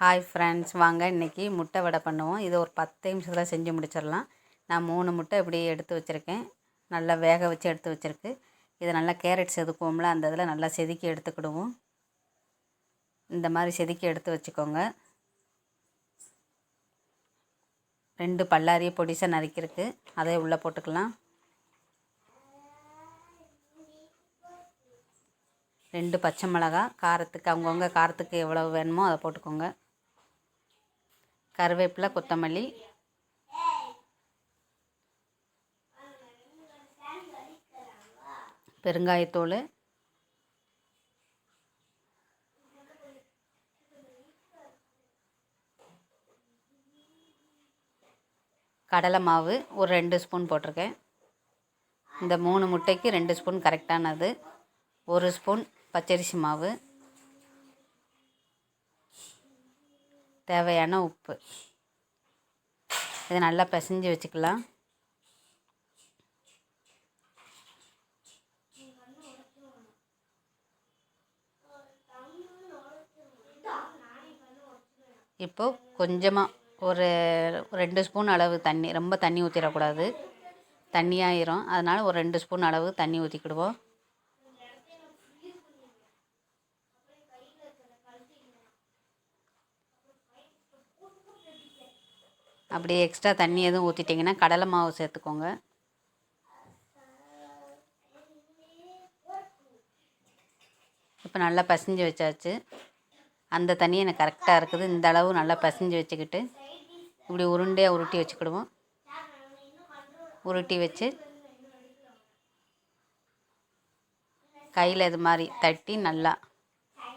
Hi friends வாங்க இன்றைக்கி முட்டை வடை பண்ணுவோம். இது ஒரு பத்து நிமிஷத்தில் செஞ்சு முடிச்சிடலாம். நான் மூணு முட்டை இப்படி எடுத்து வச்சுருக்கேன். நல்லா வேக வச்சு எடுத்து வச்சுருக்கு. இதை நல்லா கேரட் செதுக்குவோம்ல அந்த இதில் நல்லா செதுக்கி எடுத்துக்கிடுவோம். இந்த மாதிரி செதுக்கி எடுத்து வச்சுக்கோங்க. ரெண்டு பல்லாரிய பொடிசாக நறுக்கிருக்கு அதை உள்ளே போட்டுக்கலாம். ரெண்டு பச்சை மிளகா காரத்துக்கு அவங்கவுங்க காரத்துக்கு எவ்வளோ வேணுமோ அதை போட்டுக்கோங்க. கருவேப்பிலை கொத்தமல்லி. பெருங்காயத்தோல் கடலை மாவு ஒரு ரெண்டு ஸ்பூன் போட்டிருக்கேன். இந்த மூணு முட்டைக்கு ரெண்டு ஸ்பூன் கரெக்டானது. ஒரு ஸ்பூன் பச்சரிசி மாவு. தேவையான உப்பு. இதை நல்லா பிசைஞ்சு வச்சுக்கலாம். இப்போது கொஞ்சமாக ஒரு ரெண்டு ஸ்பூன் அளவு தண்ணி ரொம்ப தண்ணி ஊற்றிடக்கூடாது தண்ணியாயிரும் அதனால் ஒரு ரெண்டு ஸ்பூன் அளவு தண்ணி ஊற்றிக்கிடுவோம் அப்படியே எக்ஸ்ட்ரா தண்ணி எதுவும் ஊற்றிட்டிங்கன்னா கடலை மாவு சேர்த்துக்கோங்க. இப்போ நல்லா பசிஞ்சு வச்சாச்சு. அந்த தண்ணி எனக்கு கரெக்டாக இருக்குது. இந்த அளவு நல்லா பசிஞ்சு வச்சுக்கிட்டு இப்படி உருண்டையாக உருட்டி வச்சுக்கிடுவோம். உருட்டி வச்சு கையில் இது மாதிரி தட்டி நல்லா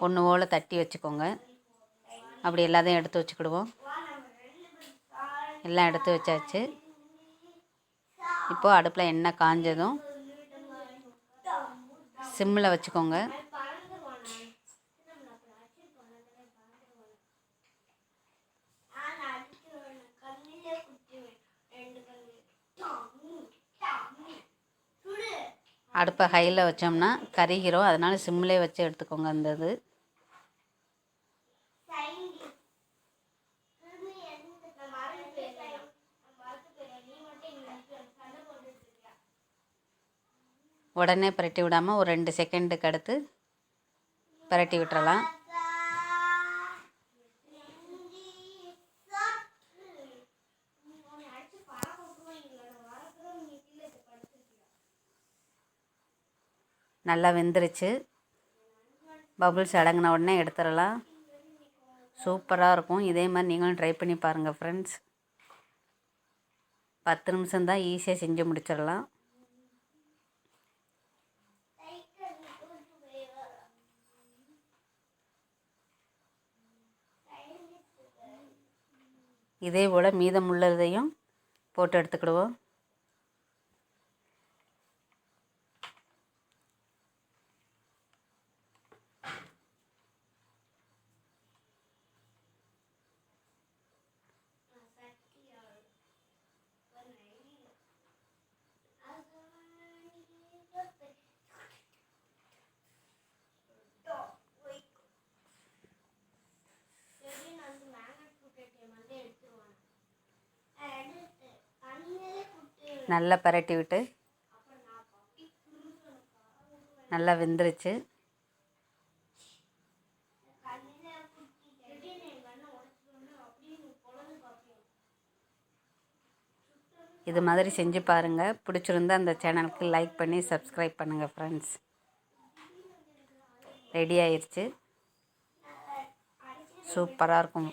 ஒன்று போல் தட்டி வச்சுக்கோங்க. அப்படி எல்லாத்தையும் எடுத்து வச்சுக்கிடுவோம். எல்லாம் எடுத்து வச்சாச்சு. இப்போது அடுப்பில் எண்ணெய் காஞ்சதும் சிம்மில் வச்சுக்கோங்க. அடுப்பை ஹையில் வச்சோம்னா கரிகிறோம் அதனால் சிம்மிலே வச்சு எடுத்துக்கோங்க அந்த இது. உடனே புரட்டி விடாமல் ஒரு ரெண்டு செகண்டுக்கு அடுத்து புரட்டி விட்டுறலாம். நல்லா வெந்துருச்சு. பபுள்ஸ் அடங்கின உடனே எடுத்துடலாம். சூப்பராக இருக்கும். இதே மாதிரி நீங்களும் ட்ரை பண்ணி பாருங்கள் ஃப்ரெண்ட்ஸ் பத்து நிமிஷம்தான் ஈஸியாக செஞ்சு முடிச்சிடலாம். இதே போல் மீதமுள்ளதையும் போட்டு எடுத்துக்கிடுவோம். நல்லா பரட்டி விட்டு நல்லா வெந்துருச்சு. இது மாதிரி செஞ்சு பாருங்கள் பிடிச்சிருந்தா அந்த சேனலுக்கு லைக் பண்ணி சப்ஸ்கிரைப் பண்ணுங்கள் ஃப்ரெண்ட்ஸ் ரெடி ஆயிடுச்சு சூப்பராக இருக்கும்.